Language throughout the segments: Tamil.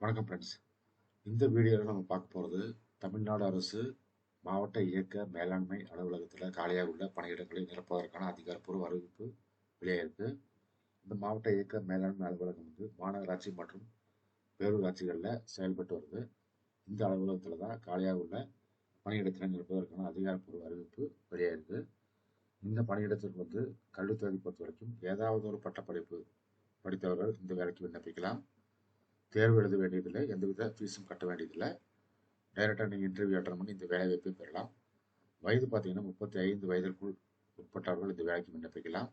வணக்கம் ஃப்ரெண்ட்ஸ் இந்த வீடியோவில் நம்ம பார்க்க போகிறது தமிழ்நாடு அரசு மாவட்ட இயக்க மேலாண்மை அலுவலகத்தில் காலியாக உள்ள பணியிடங்களை நிரப்புவதற்கான அதிகாரப்பூர்வ அறிவிப்பு வெளியாயிருக்கு இந்த மாவட்ட இயக்க மேலாண்மை அலுவலகம் வந்து மாநகராட்சி மற்றும் பேரூராட்சிகளில் செயல்பட்டு வருது. இந்த அலுவலகத்தில் தான் காலியாக உள்ள பணியிடத்தினை நிரப்புவதற்கான அதிகாரப்பூர்வ அறிவிப்பு வெளியாயிருக்கு இந்த பணியிடத்திற்கு வந்து கல்வித் பொறுத்த வரைக்கும் ஏதாவது ஒரு பட்டப்படிப்பு படித்தவர்கள் இந்த வேலைக்கு விண்ணப்பிக்கலாம். தேர்வு எழுத வேண்டியதில்லை எந்தவித ஃபீஸும் கட்ட வேண்டியதில்லை. டைரெக்டாக நீங்கள் இன்டர்வியூ அட்டன் பண்ணி இந்த வேலைவாய்ப்பை பெறலாம். வயது பார்த்தீங்கன்னா முப்பத்தி ஐந்து வயதிற்குள் உட்பட்டவர்கள் இந்த வேலைக்கு விண்ணப்பிக்கலாம்.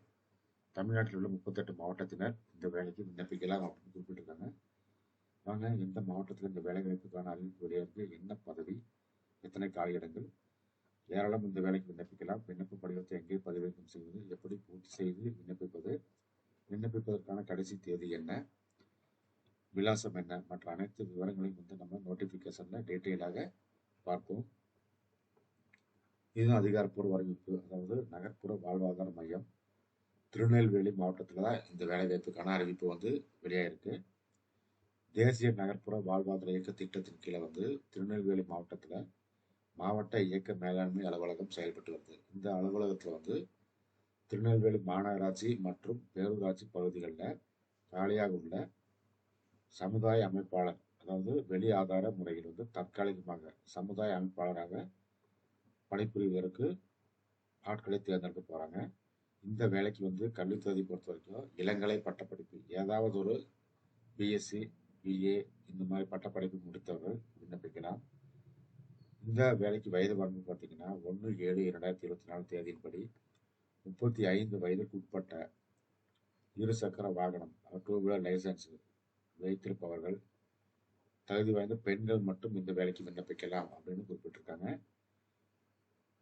தமிழ்நாட்டில் உள்ள முப்பத்தெட்டு மாவட்டத்தினர் இந்த வேலைக்கு விண்ணப்பிக்கலாம் அப்படின்னு குறிப்பிட்டிருக்காங்க. வாங்க எந்த மாவட்டத்தில் இந்த வேலைவாய்ப்புக்கான அறிவிப்பு வெளியிருக்கு என்ன பதவி? எத்தனை காலியிடங்கள்? ஏராளம் இந்த வேலைக்கு விண்ணப்பிக்கலாம். விண்ணப்ப படிவத்தை எங்கே பதிவிறக்கம் செய்வது? எப்படி பூர்த்தி செய்து விண்ணப்பிப்பது? விண்ணப்பிப்பதற்கான கடைசி தேதி என்ன? விலாசம் என்ன? மற்ற அனைத்து விவரங்களையும் வந்து நம்ம நோட்டிஃபிகேஷனில் டீட்டெயிலாக பார்ப்போம். இதுதான் அதிகாரப்பூர்வ அறிவிப்பு. அதாவது நகர்ப்புற வாழ்வாதார மையம் திருநெல்வேலி மாவட்டத்தில் தான் இந்த வேலைவாய்ப்புக்கான அறிவிப்பு வந்து வெளியாயிருக்கு. தேசிய நகர்ப்புற வாழ்வாதார இயக்க திட்டத்தின் கீழே வந்து திருநெல்வேலி மாவட்டத்தில் மாவட்ட இயக்க மேலாண்மை அலுவலகம் செயல்பட்டு வருது. இந்த அலுவலகத்தில் வந்து திருநெல்வேலி மாநகராட்சி மற்றும் பேரூராட்சி பகுதிகளில் காலியாக உள்ள சமுதாய அமைப்பாளர் அதாவது வெளி ஆதார முறையில் வந்து தற்காலிகமாக சமுதாய அமைப்பாளராக பணிபுரிவதற்கு ஆட்களை தேர்ந்தெடுக்க போகிறாங்க இந்த வேலைக்கு வந்து கல்வி பொறுத்த வரைக்கும் இளங்கலை பட்டப்படிப்பு ஏதாவது ஒரு பிஎஸ்சி பிஏ இந்த மாதிரி பட்டப்படிப்பு முடித்தவர்கள் விண்ணப்பிக்கலாம். இந்த வேலைக்கு வயது வரம்பு பார்த்தீங்கன்னா ஒன்று ஏழு இரண்டாயிரத்தி இருபத்தி நாலு தேதியின்படி முப்பத்தி ஐந்து வயதுக்கு உட்பட்ட இருசக்கர வாகனம் டூ வீலர் லைசன்ஸு வைத்திருப்பவர்கள் தகுதி வாய்ந்த பெண்கள் மட்டும் இந்த வேலைக்கு விண்ணப்பிக்கலாம் அப்படின்னு குறிப்பிட்டிருக்காங்க.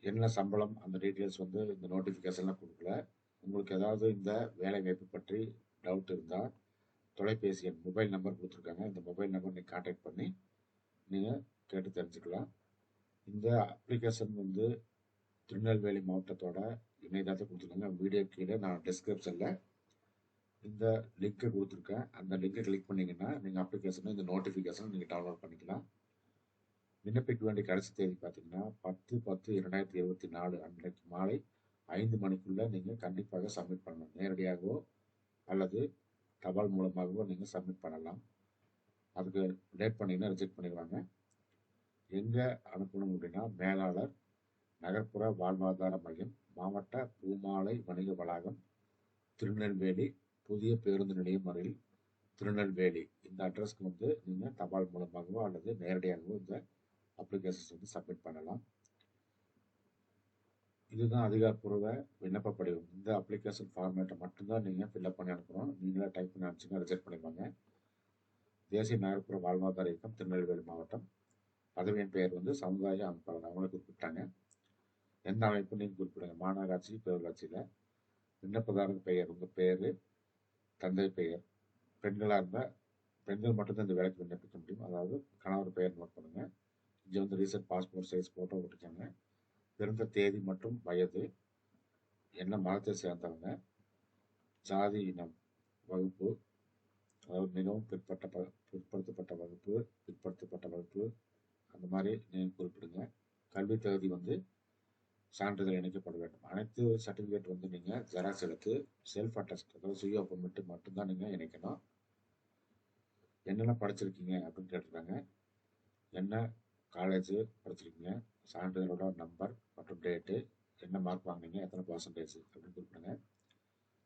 என்ன சம்பளம் அந்த டீட்டெயில்ஸ் வந்து இந்த நோட்டிஃபிகேஷன்லாம் கொடுக்கல. உங்களுக்கு ஏதாவது இந்த வேலை வாய்ப்பு பற்றி டவுட் இருந்தால் தொலைபேசி எண் மொபைல் நம்பர் கொடுத்துருக்காங்க. இந்த மொபைல் நம்பர் நீங்கள் காண்டாக்ட் பண்ணி நீங்கள் கேட்டு தெரிஞ்சுக்கலாம். இந்த அப்ளிகேஷன் வந்து திருநெல்வேலி மாவட்டத்தோட இணையதளத்தை கொடுத்துருக்காங்க. வீடியோ கீழே நான் டிஸ்கிரிப்ஷனில் இந்த லிங்க்கை கொடுத்துருக்கேன். அந்த லிங்கை கிளிக் பண்ணிங்கன்னா நீங்கள் அப்ளிகேஷனை இந்த நோட்டிஃபிகேஷனும் நீங்கள் டவுன்லோட் பண்ணிக்கலாம். விண்ணப்பிக்க வேண்டிய கடைசி தேதி பார்த்தீங்கன்னா பத்து பத்து இரண்டாயிரத்தி இருபத்தி நாலு அன்றைக்கு மாலை ஐந்து மணிக்குள்ளே நீங்கள் கண்டிப்பாக சப்மிட் பண்ணணும் நேரடியாகவோ அல்லது தபால் மூலமாகவோ நீங்கள் சப்மிட் பண்ணலாம். அதுக்கு லேட் பண்ணீங்கன்னா ரிஜெக்ட் பண்ணிடுவாங்க. எங்கே அனுப்பணும் அப்படின்னா மேலாளர் நகர்ப்புற வாழ்வாதார மையம் மாவட்ட பூமாலை வணிக வளாகம் திருநெல்வேலி புதிய பேருந்து நிலையம் அருகில் திருநெல்வேலி. இந்த அட்ரஸ்க்கு வந்து நீங்கள் தபால் மூலமாகவோ அல்லது நேரடியாகவோ இந்த அப்ளிகேஷன்ஸ் வந்து சப்மிட் பண்ணலாம். இதுதான் அதிகாரப்பூர்வ விண்ணப்ப படிவம். இந்த அப்ளிகேஷன் ஃபார்மேட்டை மட்டும்தான் நீங்கள் ஃபில்அப் பண்ணி அனுப்பணும். நீங்களே டைப் பண்ணி அனுப்பிச்சிங்கன்னா ரிஜெக்ட் பண்ணிப்பாங்க. தேசிய நகர்ப்புற வாழ்வாதார இயக்கம் திருநெல்வேலி மாவட்டம். பதவியின் பெயர் வந்து சமுதாய அமைப்பாளர். அவங்களும் குறிப்பிட்டாங்க. எந்த அமைப்பு நீங்கள் குறிப்பிடுங்க மாநகராட்சி பேரூராட்சியில். விண்ணப்பதாரர் பெயர் உங்கள் பேர் தந்தை பெயர். பெண்களாக இருந்தால் பெண்கள் மட்டும்தான் இந்த வேலைக்கு விண்ணப்பிக்க முடியும். அதாவது கணவர் பெயர் நோட் பண்ணுங்கள் இங்கே வந்து ரீசெண்ட் பாஸ்போர்ட் சைஸ் ஃபோட்டோ போட்டுக்கோங்க பிறந்த தேதி மற்றும் வயது என்ன மதத்தை சேர்ந்தவங்க ஜாதி இனம் வகுப்பு அதாவது மிகவும் பிற்பட்ட ப பிற்படுத்தப்பட்ட வகுப்பு பிற்படுத்தப்பட்ட வகுப்பு அந்த மாதிரி நீங்கள் குறிப்பிடுங்க. கல்வி தகுதி வந்து சான்றிதழ் இணைக்கப்பட வேண்டும். அனைத்து சர்டிஃபிகேட் வந்து நீங்கள் ஜெராக்ஸ் எடுத்து செல்ஃப் அட்டஸ்ட் அதாவது சுய ஒப்பமிட்டு மட்டும்தான் நீங்கள் இணைக்கணும். என்னென்ன படிச்சிருக்கீங்க அப்படின்னு கேட்டிருக்காங்க. என்ன காலேஜ் படிச்சிருக்கீங்க சான்றிதழோட நம்பர் மற்றும் டேட்டு என்ன மார்க் வாங்கினீங்க எத்தனை பர்சன்டேஜ் அப்படின்னு குறிப்பிடுங்க.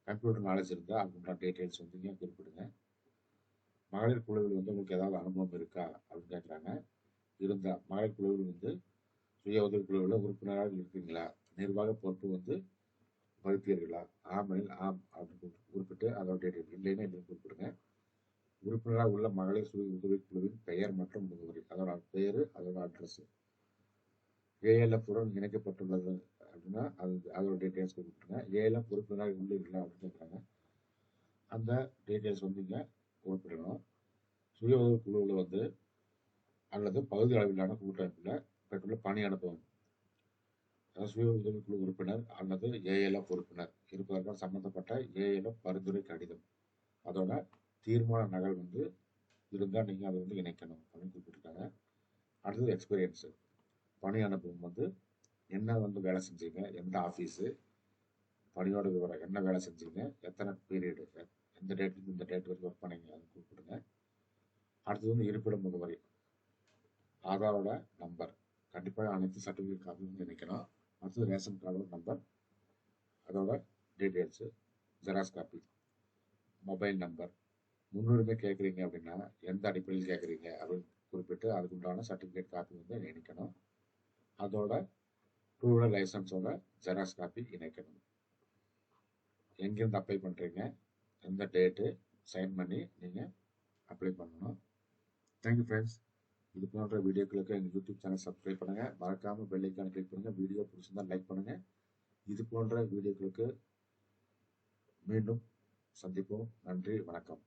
கம்ப்யூட்டர் நாலேஜ் இருந்தால் அப்படின்ற டீட்டெயில்ஸ் வந்து நீங்கள் குறிப்பிடுங்க. மகளிர் குழுவில் வந்து உங்களுக்கு ஏதாவது அனுபவம் இருக்கா அப்படின்னு கேட்குறாங்க. இருந்தால் மகளிர் குழுவில் வந்து சுய உதவிக்குழுவில் உறுப்பினராக இருக்கீங்களா நிர்வாக பொறுப்பு வந்து வகுப்பீர்களா ஆமெனில் ஆம் அப்படின்னு குறிப்பிட்டு அதோட டேட் இல்லைன்னா இல்லைன்னு குறிப்பிடுங்க. உறுப்பினராக உள்ள மகளிர் சுய உதவிக்குழுவின் பெயர் மற்றும் முகவரி அதோட பெயர் அதோட அட்ரஸ் ஏஎல்எஃப் உடன் இணைக்கப்பட்டுள்ளது அப்படின்னா அது அதோட டீட்டெயில்ஸ் கொடுத்துருங்க ஏஎல்எஃப் உறுப்பினராக உள்ளீர்களா அப்படின்னு கேட்குறாங்க. அந்த டீட்டெயில்ஸ் வந்து இங்கே குறிப்பிடணும். சுய உதவி குழுவில் வந்து அல்லது பகுதி அளவிலான கூட்டமைப்பில் பெற்றுள்ள பணி அனுபவம். சுய உதவிக்குழு உறுப்பினர் அல்லது ஏஎல்எஃப் உறுப்பினர். இருப்பதற்கான சம்பந்தப்பட்ட ஏஎல்எஃப் பரிந்துரை கடிதம். அதோட தீர்மான நகல் வந்து இருந்தால் நீங்கள் அதை வந்து இணைக்கணும் அப்படின்னு குறிப்பிட்டிருக்காங்க. அடுத்தது எக்ஸ்பீரியன்ஸு பணி அனுபவம் வந்து என்ன வந்து வேலை செஞ்சீங்க? எந்த ஆஃபீஸு பணியோட விவரம். என்ன வேலை செஞ்சீங்க? எத்தனை பீரியடு எந்த டேட்லேருந்து இந்த டேட் வரைக்கும் ஒர்க் பண்ணீங்க? அது குறிப்பிடுங்க. அடுத்தது வந்து இருப்பிட முகவரி. ஆதாரோட நம்பர் கண்டிப்பாக அனைத்து சர்டிஃபிகேட் காப்பி வந்து இணைக்கணும் அடுத்தது ரேஷன் கார்டோட நம்பர் அதோட details xerox copy mobile number முன்னுரிமை கேட்குறீங்க அப்படின்னா எந்த அடிப்படையில் கேட்குறீங்க அப்படின்னு குறிப்பிட்டு அதுக்குண்டான சர்டிஃபிகேட் காப்பி வந்து இணைக்கணும். அதோட டூ வீலர் லைசன்ஸோட ஜெராக்ஸ் காப்பி இணைக்கணும். எங்கேருந்து அப்ளை பண்ணுறீங்க எந்த டேட்டு சைன் பண்ணி நீங்கள் அப்ளை பண்ணணும். தேங்க்யூ ஃப்ரெண்ட்ஸ் இது போன்ற வீடியோக்களுக்கு எங்கள் யூடியூப் சேனல் சப்ஸ்கிரைப் பண்ணுங்கள் மறக்காமல் பெல்லைக்கான கிளிக் பண்ணுங்கள் வீடியோ பிடிச்சிருந்தால் லைக் பண்ணுங்கள் இது போன்ற வீடியோக்களுக்கு மீண்டும் சந்திப்போம். நன்றி வணக்கம்.